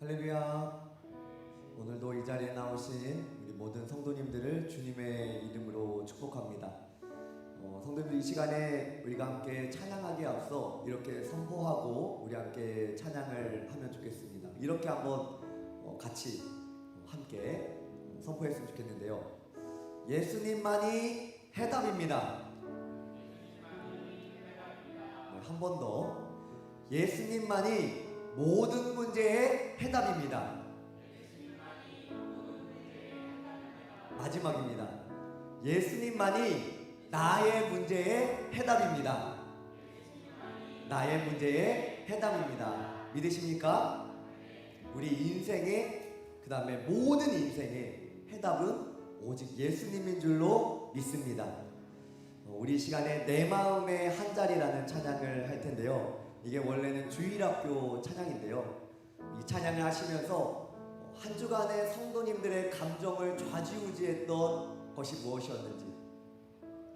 할렐루야. 오늘도 이 자리에 나오신 우리 모든 성도님들을 주님의 이름으로 축복합니다. 어, 성도님들 이 시간에 우리가 함께 찬양하기에 앞서 이렇게 선포하고 우리 함께 찬양을 하면 좋겠습니다. 이렇게 한번 어, 같이 어, 함께 어, 선포했으면 좋겠는데요. 예수님만이 해답입니다. 네, 한번 더. 예수님만이 모든 문제의 해답입니다. 마지막입니다. 예수님만이 나의 문제의 해답입니다. 나의 문제의 해답입니다. 믿으십니까? 우리 인생의 그 다음에 모든 인생의 해답은 오직 예수님인 줄로 믿습니다. 어, 우리 이 시간에 내 마음의 한 자리라는 찬양을 할 텐데요. 이게 원래는 주일학교 찬양인데요. 이 찬양을 하시면서 어, 한 주간의 성도님들의 감정을 좌지우지했던 것이 무엇이었는지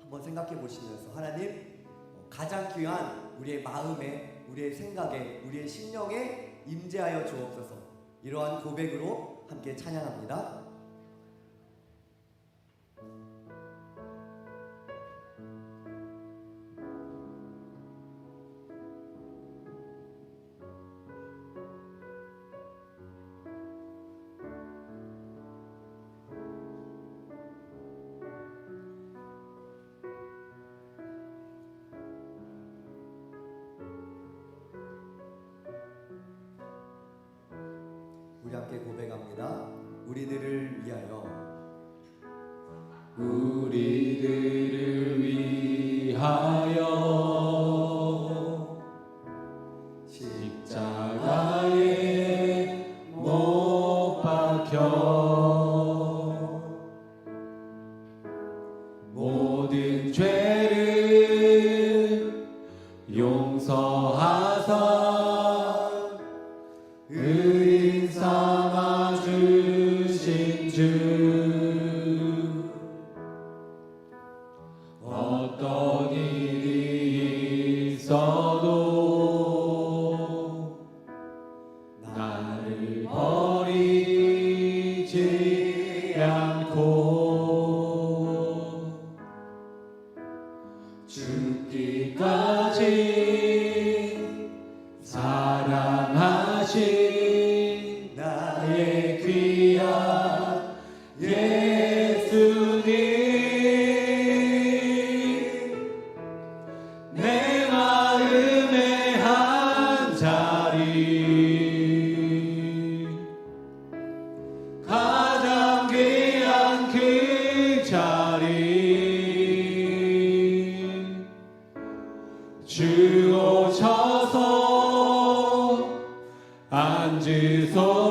한번 생각해 보시면서 하나님 어, 가장 귀한 우리의 마음에 우리의 생각에 우리의 심령에 임재하여 주옵소서 이러한 고백으로 함께 찬양합니다. 않고 앉으소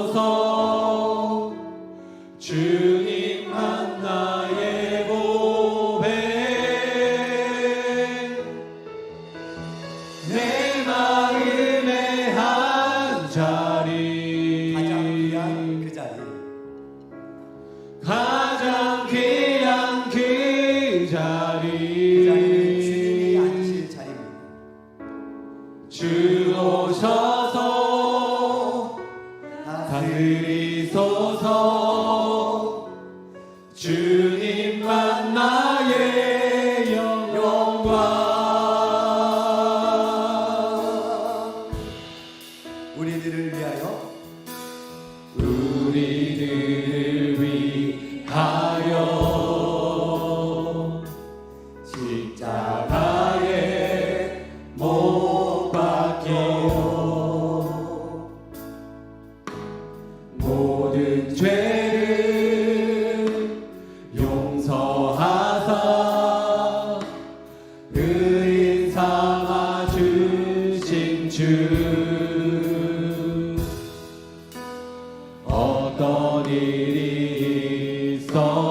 일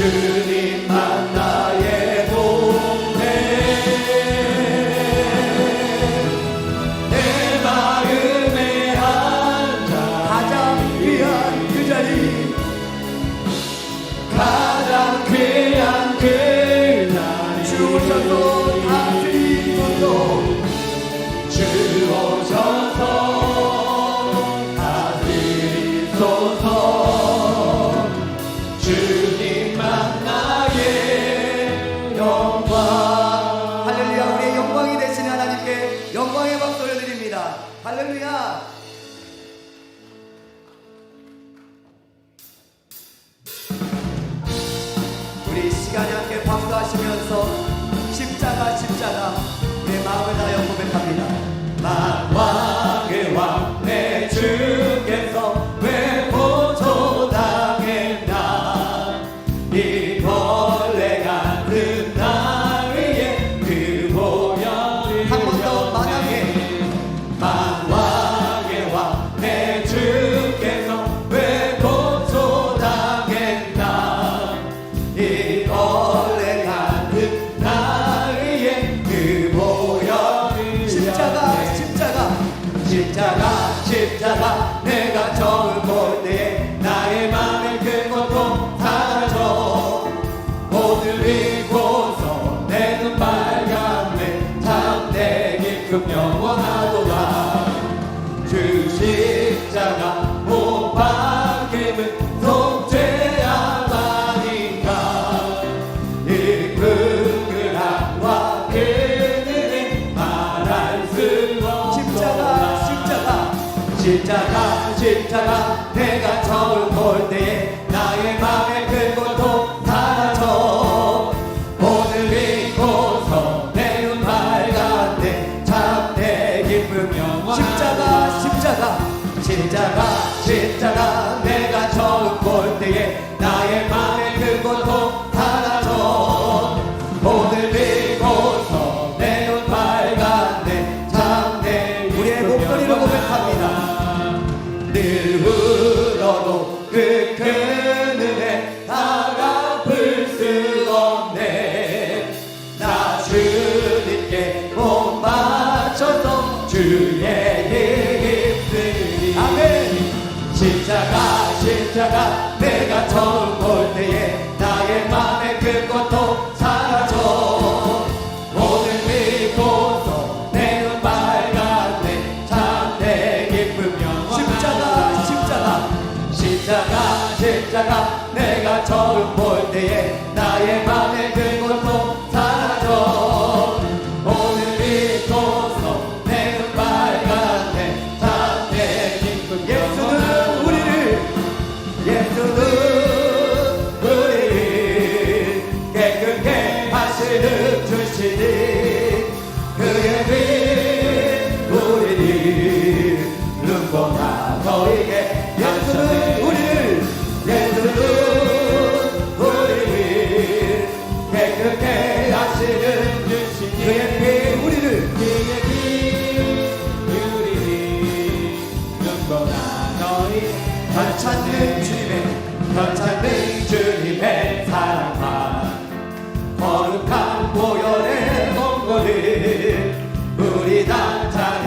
Jésus. Yeah. 그림자가 배가 점을 볼 때에 때에 나의 마음에 그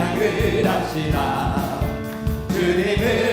찬양을 합시다 주님을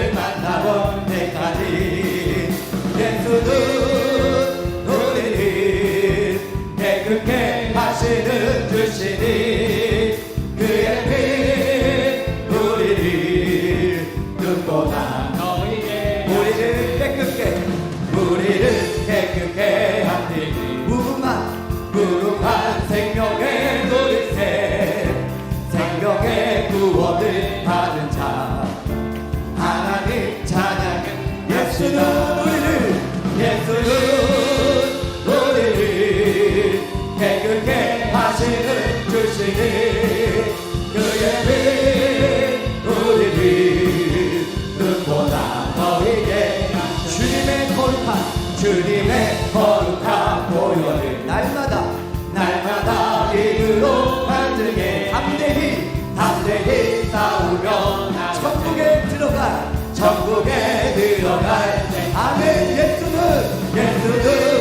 천국에 들어갈 때. 아멘 예수는 예수는.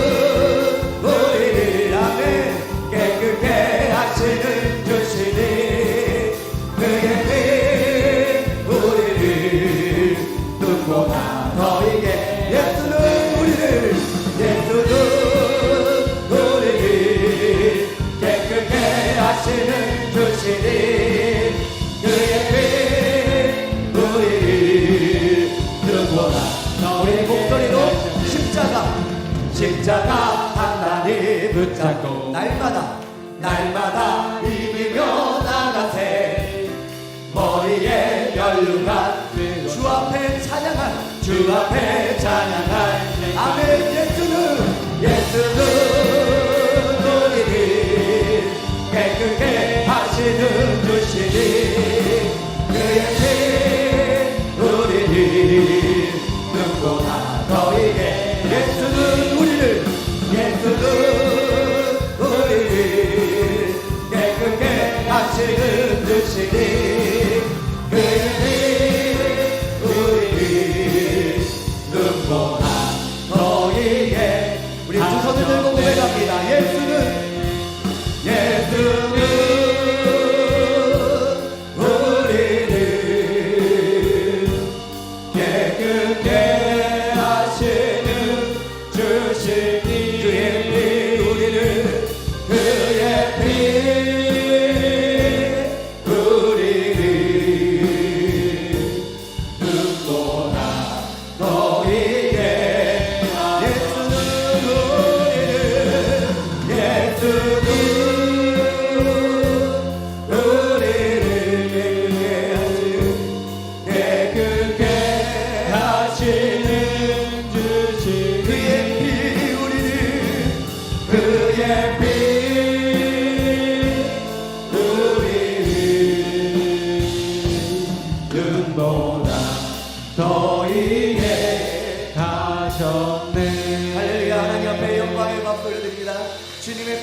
주 앞에 찬양할게 아멘.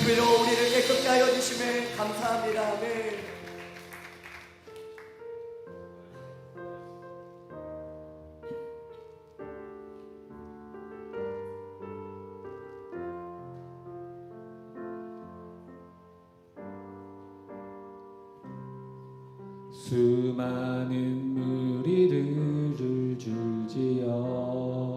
위로 우리를 깨끗게 하여 주심에 감사합니다. 아멘. 수많은 무리를 주지어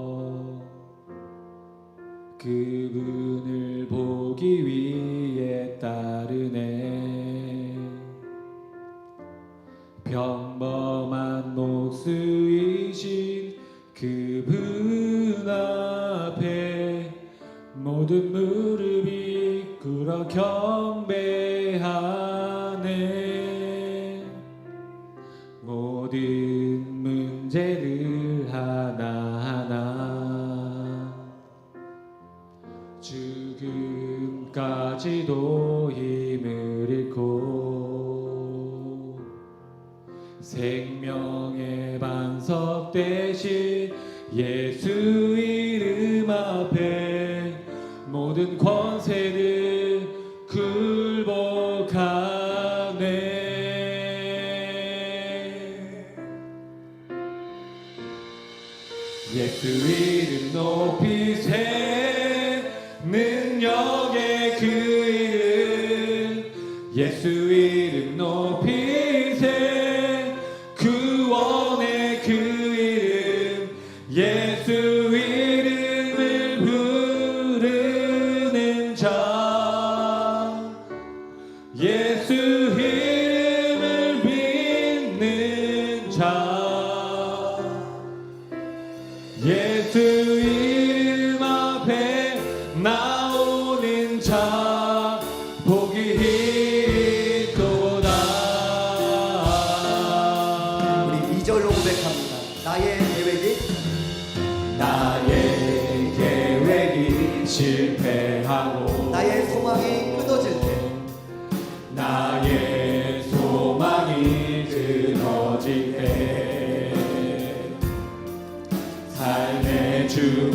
그분을 보기 위해 따르네. 평범한 목수이신 그분 앞에 모든 무릎이 꿇어 경배 생명의 반석 대신 예수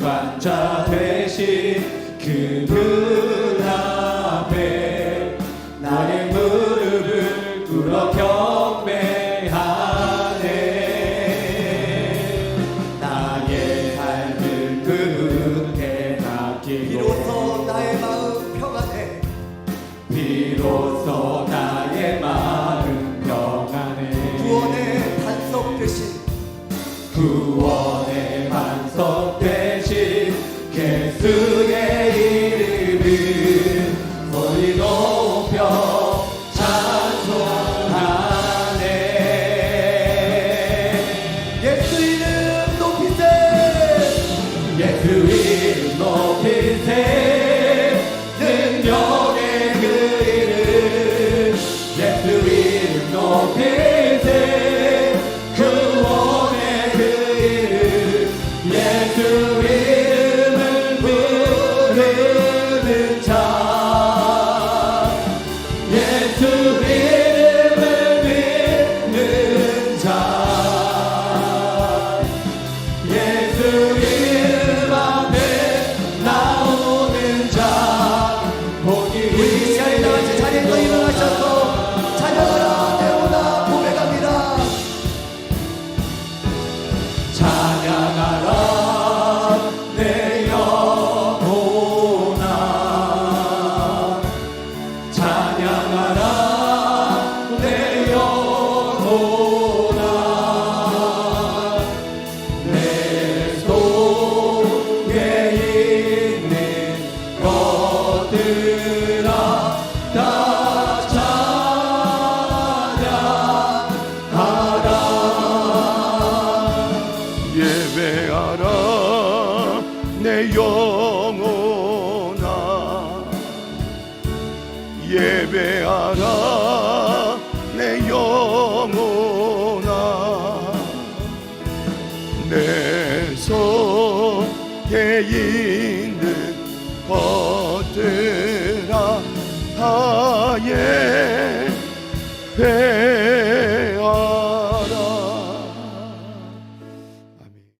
심판자 대신 그분